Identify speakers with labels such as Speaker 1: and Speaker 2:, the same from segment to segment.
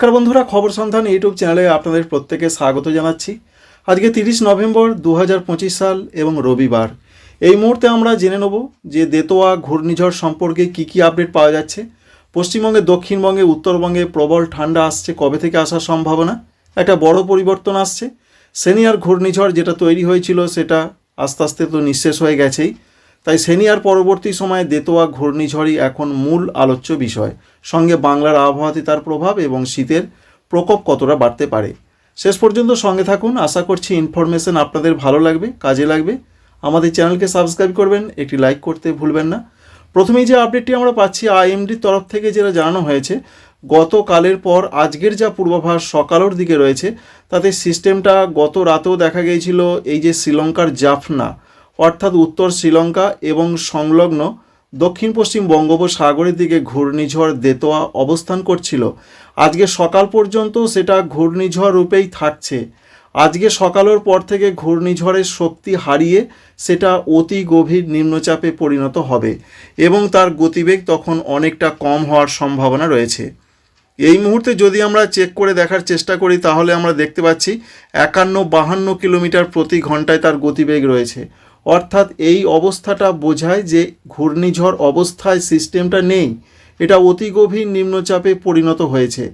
Speaker 1: নমস্কার বন্ধুরা, খবর সন্ধান ইউটিউব চ্যানেলে আপনাদের প্রত্যেকে স্বাগত জানাচ্ছি। আজকে তিরিশ নভেম্বর দু হাজার পঁচিশ সাল এবং রবিবার। এই মুহূর্তে আমরা জেনে নেব যে দেতোয়া, ঘূর্ণিঝড় সম্পর্কে কি কি আপডেট পাওয়া যাচ্ছে। পশ্চিমবঙ্গে, দক্ষিণবঙ্গে, উত্তরবঙ্গে প্রবল ঠান্ডা আসছে কবে থেকে আসার সম্ভাবনা। একটা বড় পরিবর্তন আসছে। সেনিয়ার ঘূর্ণিঝড় যেটা তৈরি হয়েছিল সেটা আস্তে আস্তে তো নিঃশেষ হয়ে গেছেই। তাই সেনিয়ার পরবর্তী সময়ে দেতোয়া, ঘূর্ণিঝড়ই এখন মূল আলোচ্য বিষয়। সঙ্গে বাংলার আবহাওয়াতে তার প্রভাব এবং শীতের প্রকোপ কতটা বাড়তে পারে? শেষ পর্যন্ত সঙ্গে থাকুন। আশা করছি ইনফরমেশন আপনাদের ভালো লাগবে, কাজে লাগবে। আমাদের চ্যানেলকে সাবস্ক্রাইব করবেন, একটি লাইক করতে ভুলবেন না। প্রথমেই যে আপডেটটি আমরা পাচ্ছি আইএমডির তরফ থেকে যেটা জানানো হয়েছে, গতকালের পর আজকের যা পূর্বাভাস সকালের দিকে রয়েছে, তাতে সিস্টেমটা গত রাতেও দেখা গিয়েছিল, এই যে শ্রীলঙ্কার জাফনা। অর্থাৎ উত্তর শ্রীলঙ্কা এবং সংলগ্ন দক্ষিণ পশ্চিম বঙ্গোপসাগরের দিকে ঘূর্ণিঝড় দেতোয়া অবস্থান করছিল। আজকে সকাল পর্যন্ত সেটা ঘূর্ণিঝড় রূপেই থাকছে। আজকে সকালের পর থেকে ঘূর্ণিঝড়ের শক্তি হারিয়ে সেটা অতি গভীর নিম্নচাপে পরিণত হবে এবং তার গতিবেগ তখন অনেকটা কম হওয়ার সম্ভাবনা রয়েছে। এই মুহূর্তে যদি আমরা চেক করে দেখার চেষ্টা করি, তাহলে আমরা দেখতে পাচ্ছি একান্ন বাহান্ন কিলোমিটার প্রতি ঘন্টায় তার গতিবেগ রয়েছে। অর্থাৎ এই অবস্থাটা বোঝায় যে ঘূর্ণিঝড় অবস্থায় সিস্টেমটা নেই, এটা অতি গভীর নিম্নচাপে পরিণত হয়েছে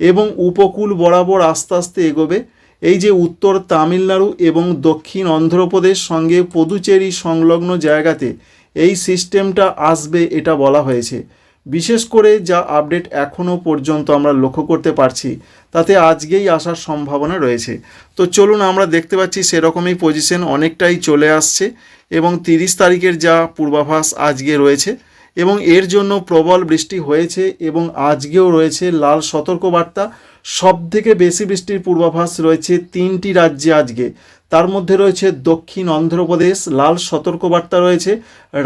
Speaker 1: এবং উপকূল বরাবর আস্তে আস্তে এগোবে। এই যে উত্তর তামিলনাড়ু এবং দক্ষিণ অন্ধ্রপ্রদেশ সঙ্গে পদুচেরি সংলগ্ন জায়গাতে এই সিস্টেমটা আসবে এটা বলা হয়েছে। বিশেষ করে যা আপডেট এখনও পর্যন্ত আমরা লক্ষ্য করতে পারছি তাতে আজকেই আসার সম্ভাবনা রয়েছে। তো চলুন আমরা দেখতে পাচ্ছি সেরকমই পজিশন অনেকটাই চলে আসছে এবং তিরিশ তারিখের যা পূর্বাভাস আজকে রয়েছে এবং এর জন্য প্রবল বৃষ্টি হয়েছে এবং আজকেও রয়েছে লাল সতর্কবার্তা। সব থেকে বেশি বৃষ্টির পূর্বাভাস রয়েছে তিনটি রাজ্যে আজকে। তার মধ্যে রয়েছে দক্ষিণ অন্ধ্রপ্রদেশ, লাল সতর্কবার্তা রয়েছে,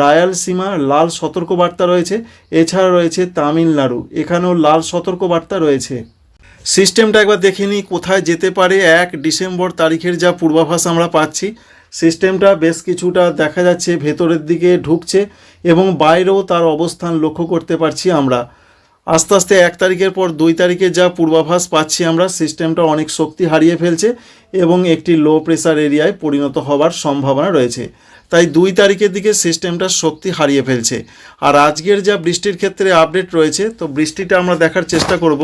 Speaker 1: রায়ালসীমা, লাল সতর্কবার্তা রয়েছে, এছাড়া রয়েছে তামিলনাড়ু। এখানেও লাল সতর্কবার্তা রয়েছে। সিস্টেমটা একবার দেখে নিই, কোথায় যেতে পারে এক ডিসেম্বর তারিখের যা পূর্বাভাস আমরা পাচ্ছি। সিস্টেমটা বেশ কিছুটা দেখা যাচ্ছে, ভেতরের দিকে ঢুকছে এবং বাইরেও তার অবস্থান লক্ষ্য করতে পারছি আমরা। আস্তে আস্তে এক তারিখের পর দুই তারিখে যা পূর্বাভাস পাচ্ছি আমরা, সিস্টেমটা অনেক শক্তি হারিয়ে ফেলছে এবং একটি লো প্রেসার এরিয়ায় পরিণত হওয়ার সম্ভাবনা রয়েছে। তাই দুই তারিখের দিকে সিস্টেমটা শক্তি হারিয়ে ফেলছে। আর আজকের যা বৃষ্টির ক্ষেত্রে আপডেট রয়েছে, তো বৃষ্টিটা আমরা দেখার চেষ্টা করব।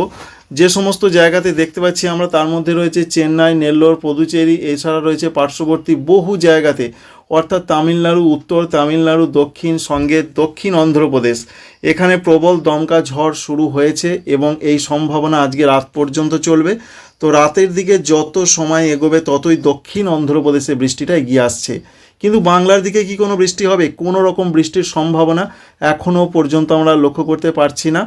Speaker 1: যে সমস্ত জায়গাতে দেখতে পাচ্ছি আমরা, তার মধ্যে রয়েছে চেন্নাই, নেল্লোর, পদুচেরি, এছাড়া রয়েছে পার্শ্ববর্তী বহু জায়গাতে, অর্থাৎ তামিলনাড়ু, উত্তর তামিলনাড়ু, দক্ষিণ সঙ্গে দক্ষিণ অন্ধ্রপ্রদেশ। এখানে প্রবল দমকা ঝড় শুরু হয়েছে এবং এই সম্ভাবনা আজকে রাত পর্যন্ত চলবে। তো রাতের দিকে যত সময় এগোবে ততই দক্ষিণ অন্ধ্রপ্রদেশে বৃষ্টিটা এগিয়ে আসছে। কিন্তু বাংলার দিকে কি কোনো বৃষ্টি হবে? কোনো রকম বৃষ্টির সম্ভাবনা এখনও পর্যন্ত আমরা লক্ষ্য করতে পারছি না।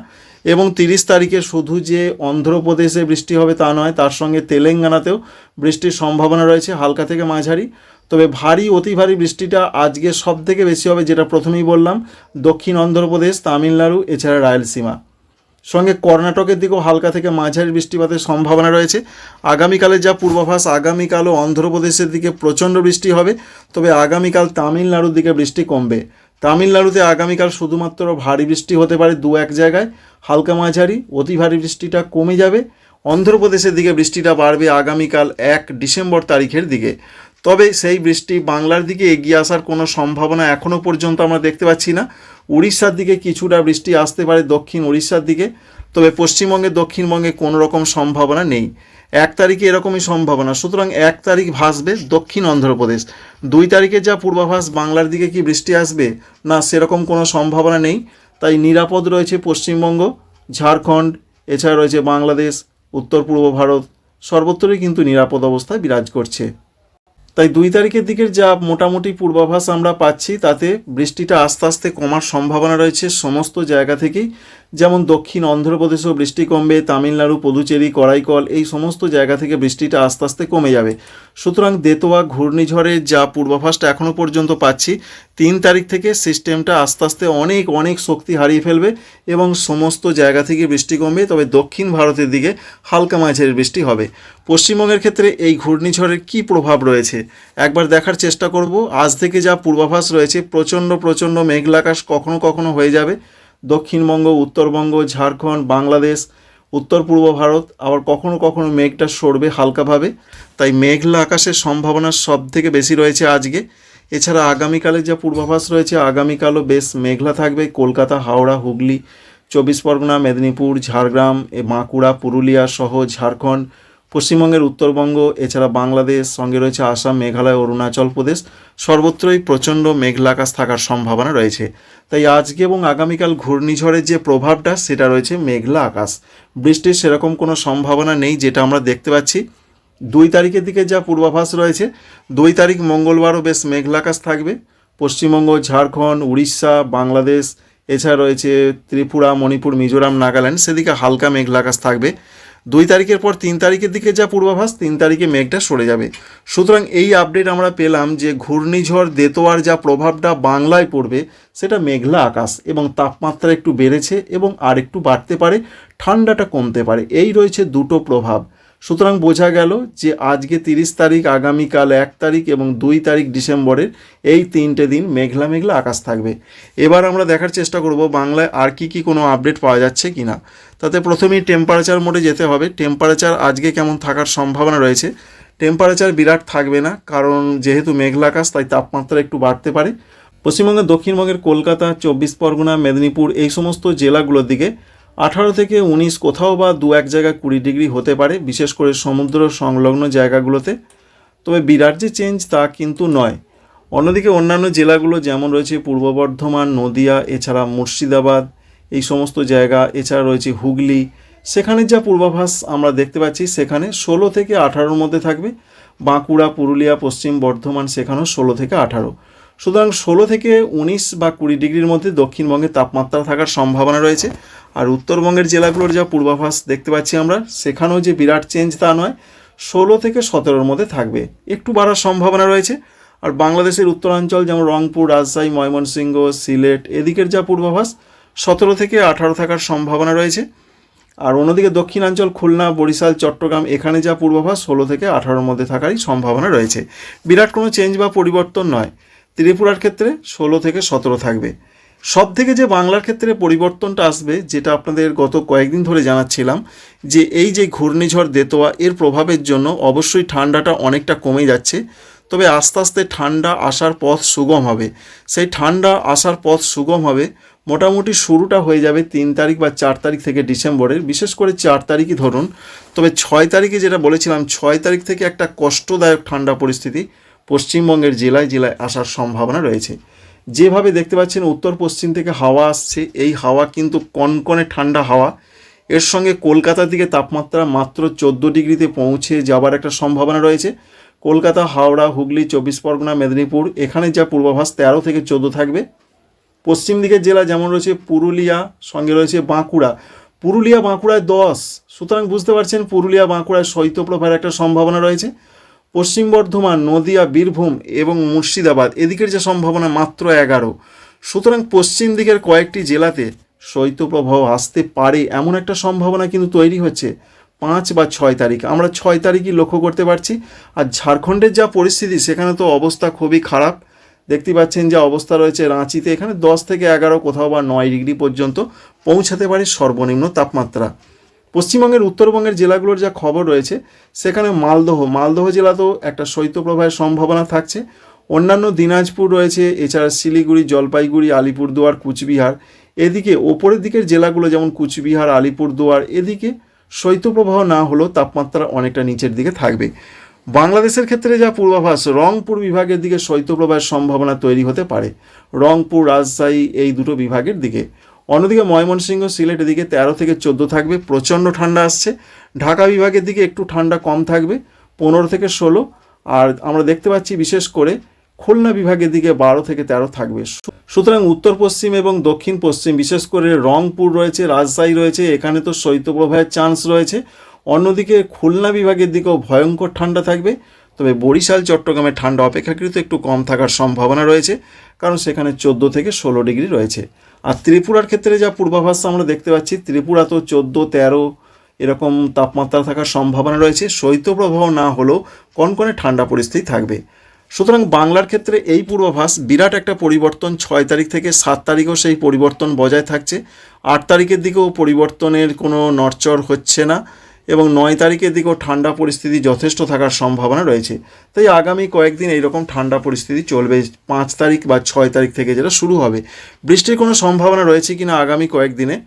Speaker 1: এবং তিরিশ তারিখে শুধু যে অন্ধ্রপ্রদেশে বৃষ্টি হবে তা নয়, তার সঙ্গে তেলেঙ্গানাতেও বৃষ্টির সম্ভাবনা রয়েছে, হালকা থেকে মাঝারি। তবে ভারী, অতি ভারী বৃষ্টিটা আজকে সব থেকে বেশি হবে, যেটা প্রথমেই বললাম, দক্ষিণ অন্ধ্রপ্রদেশ, তামিলনাড়ু, এছাড়া রায়লসীমা। সঙ্গে কর্ণাটকের দিকেও হালকা থেকে মাঝারি বৃষ্টিপাতের সম্ভাবনা রয়েছে। আগামীকালের যা পূর্বাভাস, আগামীকালও অন্ধ্রপ্রদেশের দিকে প্রচণ্ড বৃষ্টি হবে। তবে আগামীকাল তামিলনাড়ুর দিকে বৃষ্টি কমবে। তামিলনাড়ুতে আগামীকাল শুধুমাত্র ভারী বৃষ্টি হতে পারে দু এক জায়গায়। হালকা মাঝারি, অতি ভারী বৃষ্টিটা কমে যাবে। অন্ধ্রপ্রদেশের দিকে বৃষ্টিটা বাড়বে আগামীকাল এক ডিসেম্বর তারিখের দিকে। তবে সেই বৃষ্টি বাংলার দিকে এগিয়ে আসার কোনো সম্ভাবনা এখনও পর্যন্ত আমরা দেখতে পাচ্ছি না। উড়িষ্যার দিকে কিছুটা বৃষ্টি আসতে পারে দক্ষিণ উড়িষ্যার দিকে, তবে পশ্চিমবঙ্গে, দক্ষিণবঙ্গে কোনো রকম সম্ভাবনা নেই। এক তারিখে এরকমই সম্ভাবনা। সুতরাং এক তারিখ ভাসবে দক্ষিণ অন্ধ্রপ্রদেশ। দুই তারিখে যা পূর্বাভাস, বাংলার দিকে কি বৃষ্টি আসবে? না, সেরকম কোনো সম্ভাবনা নেই। তাই নিরাপদ রয়েছে পশ্চিমবঙ্গ, ঝাড়খণ্ড, এছাড়া রয়েছে বাংলাদেশ উত্তর পূর্ব ভারত। সর্বত্রই কিন্তু নিরাপদ অবস্থায় বিরাজ করছে। তাই দুই তারিখের দিকের যা মোটামুটি পূর্বাভাস আমরা পাচ্ছি, তাতে বৃষ্টিটা আস্তে আস্তে কমার সম্ভাবনা রয়েছে সমস্ত জায়গা থেকেই। যেমন দক্ষিণ অন্ধ্রপ্রদেশেও বৃষ্টি কমবে, তামিলনাড়ু, পদুচেরি করাইকল এই সমস্ত জায়গা থেকে বৃষ্টিটা আস্তে আস্তে কমে যাবে। সুতরাং দেতোয়া ঘূর্ণিঝড়ের যা পূর্বাভাসটা এখনও পর্যন্ত পাচ্ছি, তিন তারিখ থেকে সিস্টেমটা আস্তে আস্তে অনেক অনেক শক্তি হারিয়ে ফেলবে এবং সমস্ত জায়গা থেকে বৃষ্টি কমবে, তবে দক্ষিণ ভারতের দিকে হালকা মাঝের বৃষ্টি হবে। পশ্চিমবঙ্গের ক্ষেত্রে এই ঘূর্ণিঝড়ের কী প্রভাব রয়েছে? একবার দেখার চেষ্টা করব। আজ থেকে যা পূর্বাভাস রয়েছে, প্রচণ্ড প্রচণ্ড মেঘলাকাশ কখনো কখনো হয়ে যাবে। দক্ষিণবঙ্গ, উত্তরবঙ্গ, ঝাড়খণ্ড, বাংলাদেশ, উত্তর পূর্ব ভারত আবার কখনো কখনো মেঘটা সরবে হালকাভাবে। তাই মেঘলা আকাশের সম্ভাবনা সব থেকে বেশি রয়েছে আজকে। এছাড়া আগামীকালের যা পূর্বাভাস রয়েছে, আগামীকালও বেশ মেঘলা থাকবে। কলকাতা, হাওড়া, হুগলি, চব্বিশ পরগনা, মেদিনীপুর, ঝাড়গ্রাম বাঁকুড়া, পুরুলিয়া সহ ঝাড়খণ্ড পশ্চিমবঙ্গের উত্তরবঙ্গ, এছাড়া বাংলাদেশ, সঙ্গে রয়েছে আসাম, মেঘালয়, অরুণাচল প্রদেশ, সর্বত্রই প্রচণ্ড মেঘলা আকাশ থাকার সম্ভাবনা রয়েছে। তাই আজকে এবং আগামীকাল ঘূর্ণিঝড়ের যে প্রভাবটা, সেটা রয়েছে মেঘলা আকাশ। বৃষ্টির সেরকম কোনো সম্ভাবনা নেই যেটা আমরা দেখতে পাচ্ছি। দুই তারিখের দিকে যা পূর্বাভাস রয়েছে, দুই তারিখ মঙ্গলবারও বেশ মেঘলা আকাশ থাকবে। পশ্চিমবঙ্গ, ঝাড়খণ্ড, উড়িষ্যা, বাংলাদেশ, এছাড়া রয়েছে ত্রিপুরা, মণিপুর, মিজোরাম, নাগাল্যান্ড, সেদিকে হালকা মেঘলা আকাশ থাকবে। দুই তারিখের পর তিন তারিখের দিকে যা পূর্বাভাস, তিন তারিখে মেঘটা সরে যাবে। সুতরাং এই আপডেট আমরা পেলাম যে ঘূর্ণিঝড় দেতোয়ার যা প্রভাবটা বাংলায় পড়বে, সেটা মেঘলা আকাশ এবং তাপমাত্রা একটু বেড়েছে এবং আর একটু বাড়তে পারে, ঠান্ডাটা কমতে পারে। এই রয়েছে দুটো প্রভাব। সুতরাং বোঝা গেল যে আজকে তিরিশ তারিখ, আগামীকাল এক তারিখ এবং দুই তারিখ ডিসেম্বরের এই তিনটে দিন মেঘলা মেঘলা আকাশ থাকবে। এবার আমরা দেখার চেষ্টা করব বাংলায় আর কি কি কোনো আপডেট পাওয়া যাচ্ছে কি না তাতে প্রথমেই টেম্পারেচার মোডে যেতে হবে। টেম্পারেচার আজকে কেমন থাকার সম্ভাবনা রয়েছে? টেম্পারেচার বিরাট থাকবে না, কারণ যেহেতু মেঘলা আকাশ, তাই তাপমাত্রা একটু বাড়তে পারে। পশ্চিমবঙ্গের দক্ষিণবঙ্গের কলকাতা, চব্বিশ পরগনা, মেদিনীপুর এই সমস্ত জেলাগুলোর দিকে আঠারো থেকে উনিশ কোথাও বা দু এক জায়গায় কুড়ি ডিগ্রি হতে পারে, বিশেষ করে সমুদ্র সংলগ্ন জায়গাগুলোতে। তবে বিরাট যে চেঞ্জ তা কিন্তু নয়। অন্যদিকে অন্যান্য জেলাগুলো যেমন রয়েছে পূর্ব বর্ধমান, নদিয়া, এছাড়া মুর্শিদাবাদ, এই সমস্ত জায়গা, এছাড়া রয়েছে হুগলি। সেখানে যা পূর্বাভাস আমরা দেখতে পাচ্ছি, সেখানে ষোলো থেকে আঠারোর মধ্যে থাকবে। বাঁকুড়া, পুরুলিয়া, পশ্চিম বর্ধমান, সেখানেও ষোলো থেকে আঠারো। সুতরাং ষোলো থেকে উনিশ বা কুড়ি ডিগ্রির মধ্যে দক্ষিণবঙ্গে তাপমাত্রা থাকার সম্ভাবনা রয়েছে। আর উত্তরবঙ্গের জেলাগুলোর যা পূর্বাভাস দেখতে পাচ্ছি আমরা, সেখানেও যে বিরাট চেঞ্জ তা নয়, ষোলো থেকে সতেরোর মধ্যে থাকবে। একটু বাড়ার সম্ভাবনা রয়েছে। আর বাংলাদেশের উত্তরাঞ্চল যেমন রংপুর, রাজশাহী, ময়মনসিংহ, সিলেট, এদিকের যা পূর্বাভাস, সতেরো থেকে আঠারো থাকার সম্ভাবনা রয়েছে। আর অন্যদিকে দক্ষিণাঞ্চল, খুলনা, বরিশাল, চট্টগ্রাম, এখানে যা পূর্বাভাস, ষোলো থেকে আঠারোর মধ্যে থাকারই সম্ভাবনা রয়েছে। বিরাট কোনো চেঞ্জ বা পরিবর্তন নয়। ত্রিপুরার ক্ষেত্রে ষোলো থেকে সতেরো থাকবে। সব থেকে যে বাংলার ক্ষেত্রে পরিবর্তনটা আসবে, যেটা আপনাদের গত কয়েকদিন ধরে জানাচ্ছিলাম, যে এই যে ঘূর্ণিঝড় দেতোয়া, এর প্রভাবের জন্য অবশ্যই ঠান্ডাটা অনেকটা কমে যাচ্ছে। তবে আস্তে আস্তে ঠান্ডা আসার পথ সুগম হবে। সেই ঠান্ডা আসার পথ সুগম হবে মোটামুটি শুরুটা হয়ে যাবে তিন তারিখ বা চার তারিখ থেকে ডিসেম্বরের, বিশেষ করে চার তারিখই ধরুন। তবে ছয় তারিখে যেটা বলেছিলাম, ছয় তারিখ থেকে একটা কষ্টদায়ক ঠান্ডা পরিস্থিতি পশ্চিমবঙ্গের জেলায় জেলায় আসার সম্ভাবনা রয়েছে। যেভাবে দেখতে পাচ্ছেন উত্তর পশ্চিম থেকে হাওয়া আসছে, এই হাওয়া কিন্তু কনকনে ঠান্ডা হাওয়া। এর সঙ্গে কলকাতার দিকে তাপমাত্রা মাত্র চোদ্দ ডিগ্রিতে পৌঁছে যাবার একটা সম্ভাবনা রয়েছে। কলকাতা, হাওড়া, হুগলি, চব্বিশ পরগনা, মেদিনীপুর, এখানে যা পূর্বাভাস তেরো থেকে চোদ্দ থাকবে। পশ্চিম দিকের জেলা যেমন রয়েছে পুরুলিয়া, সঙ্গে রয়েছে বাঁকুড়া। পুরুলিয়া বাঁকুড়ায় দশ, সুতরাং বুঝতে পারছেন পুরুলিয়া বাঁকুড়ায় শৈত্যপ্রবাহের একটা সম্ভাবনা রয়েছে। পশ্চিম বর্ধমান, নদিয়া, বীরভূম এবং মুর্শিদাবাদ। এদিকের যে সম্ভাবনা মাত্র এগারো। সুতরাং পশ্চিম দিকের কয়েকটি জেলাতে শৈত্যপ্রবাহ আসতে পারে এমন একটা সম্ভাবনা কিন্তু তৈরি হচ্ছে পাঁচ বা ছয় তারিখ। আমরা ছয় তারিখই লক্ষ্য করতে পারছি। আর ঝাড়খণ্ডের যা পরিস্থিতি, সেখানে তো অবস্থা খুবই খারাপ। দেখতে পাচ্ছেন যে অবস্থা রয়েছে রাঁচিতে। এখানে দশ থেকে এগারো, কোথাও বা নয় ডিগ্রি পর্যন্ত পৌঁছাতে পারে সর্বনিম্ন তাপমাত্রা। পশ্চিমবঙ্গের, উত্তরবঙ্গের জেলাগুলোর যা খবর রয়েছে, সেখানে মালদহ মালদহ জেলাতেও একটা শৈত্যপ্রবাহের সম্ভাবনা থাকছে। অন্যান্য দিনাজপুর রয়েছে, এছাড়া শিলিগুড়ি, জলপাইগুড়ি, আলিপুরদুয়ার, কুচবিহার। এদিকে ওপরের দিকের জেলাগুলো যেমন কুচবিহার, আলিপুরদুয়ার, এদিকে শৈত্যপ্রবাহ না হলেও তাপমাত্রা অনেকটা নিচের দিকে থাকবে। বাংলাদেশের ক্ষেত্রে যা পূর্বাভাস, রংপুর বিভাগের দিকে শৈত্যপ্রবাহের সম্ভাবনা তৈরি হতে পারে। রংপুর, রাজশাহী এই দুটো বিভাগের দিকে। অন্যদিকে ময়মনসিংহ সিলেট এদিকে তেরো থেকে চোদ্দ থাকবে, প্রচণ্ড ঠান্ডা আসছে। ঢাকা বিভাগের দিকে একটু ঠান্ডা কম থাকবে, পনেরো থেকে ষোলো। আর আমরা দেখতে পাচ্ছি বিশেষ করে খুলনা বিভাগের দিকে বারো থেকে তেরো থাকবে। সুতরাং উত্তর পশ্চিম এবং দক্ষিণ পশ্চিম বিশেষ করে রংপুর রয়েছে, রাজশাহী রয়েছে, এখানে তো শৈত্যপ্রবাহের চান্স রয়েছে। অন্যদিকে খুলনা বিভাগের দিকেও ভয়ঙ্কর ঠান্ডা থাকবে, তবে বরিশাল, চট্টগ্রামে ঠান্ডা অপেক্ষাকৃত একটু কম থাকার সম্ভাবনা রয়েছে, কারণ সেখানে চোদ্দ থেকে ষোলো ডিগ্রি রয়েছে। আর ত্রিপুরার ক্ষেত্রে যা পূর্বাভাস আমরা দেখতে পাচ্ছি, ত্রিপুরা তো চোদ্দ, তেরো এরকম তাপমাত্রা থাকার সম্ভাবনা রয়েছে। শৈত্যপ্রবাহ না হলেও কনকনে ঠান্ডা পরিস্থিতি থাকবে। সুতরাং বাংলার ক্ষেত্রে এই পূর্বাভাস বিরাট একটা পরিবর্তন, ছয় তারিখ থেকে সাত তারিখও সেই পরিবর্তন বজায় থাকছে। আট তারিখের দিকেও পরিবর্তনের কোনো নড়চড় হচ্ছে না। এবং নয় তারিখের দিকেও ঠান্ডা পরিস্থিতি যথেষ্ট থাকার সম্ভাবনা রয়েছে। তাই আগামী কয়েকদিন এইরকম ঠান্ডা পরিস্থিতি চলবে। পাঁচ তারিখ বা ছয় তারিখ থেকে যেটা শুরু হবে। বৃষ্টির কোনো সম্ভাবনা রয়েছে কিনা আগামী কয়েকদিনে?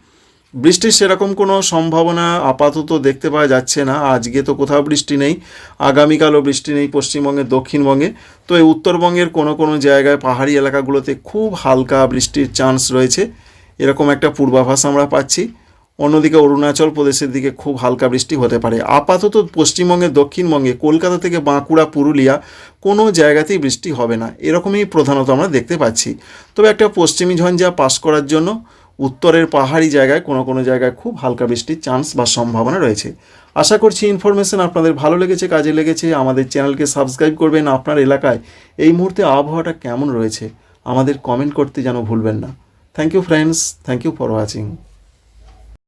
Speaker 1: বৃষ্টির সেরকম কোনো সম্ভাবনা আপাতত দেখতে পাওয়া যাচ্ছে না। আজকে তো কোথাও বৃষ্টি নেই। আগামীকালও বৃষ্টি নেই পশ্চিমবঙ্গের দক্ষিণবঙ্গে। তো এই উত্তরবঙ্গের কোনো কোনো জায়গায়, পাহাড়ি এলাকাগুলোতে খুব হালকা বৃষ্টির চান্স রয়েছে। এরকম একটা পূর্বাভাস আমরা পাচ্ছি। অন্যদিকে অরুণাচল প্রদেশের দিকে খুব হালকা বৃষ্টি হতে পারে। আপাতত পশ্চিমবঙ্গের দক্ষিণবঙ্গে, কলকাতা থেকে বাঁকুড়া, পুরুলিয়া কোনো জায়গাতেই বৃষ্টি হবে না। এরকমই প্রধানত আমরা দেখতে পাচ্ছি। তবে একটা পশ্চিমী ঝঞ্ঝা পাস করার জন্য উত্তরের পাহাড়ি জায়গায় কোনো কোনো জায়গায় খুব হালকা বৃষ্টির চান্স বা সম্ভাবনা রয়েছে। আশা করছি ইনফরমেশন আপনাদের ভালো লেগেছে, কাজে লেগেছে। আমাদের চ্যানেলকে সাবস্ক্রাইব করবেন আপনার এলাকায়। এই মুহূর্তে আবহাওয়াটা কেমন রয়েছে? আমাদের কমেন্ট করতে যেন ভুলবেন না। Thank you friends thank you for watching